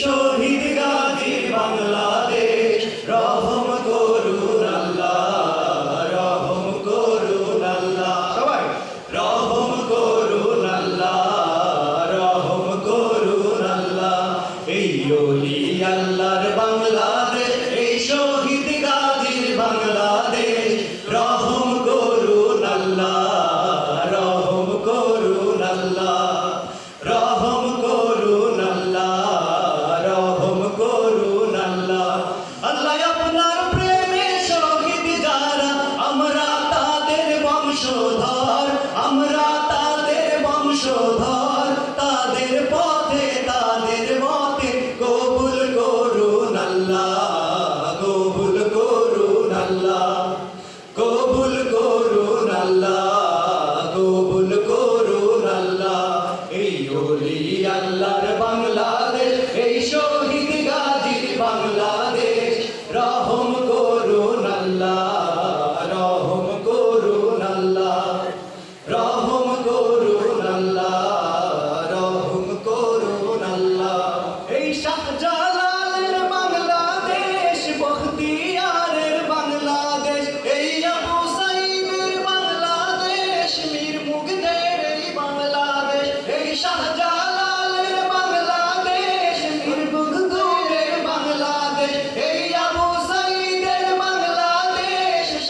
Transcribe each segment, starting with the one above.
শহীদ গাজী বাংলাদেশ, রহম করুন আল্লাহ, রহম করুন আল্লাহ। সবাই, রহম করুন আল্লাহ, রহম করুন আল্লাহ। এই অলি আল্লাহর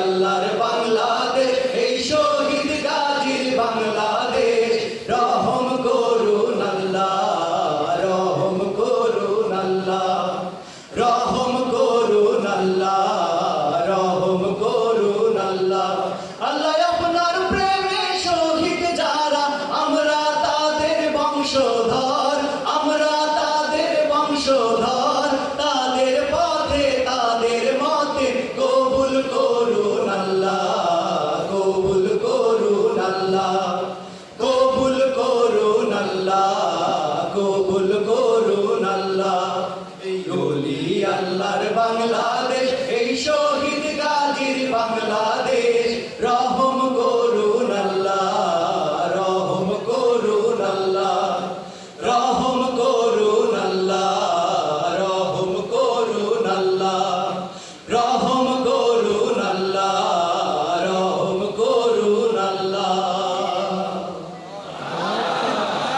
আল্লাহর বাংলাদেশ, এই শহীদ গাজীর বাংলাদেশ। রহম করুন আল্লাহ, রহম করুন আল্লাহ, রহম করুন আল্লাহ, রহম করুন আল্লাহ। আল্লাহ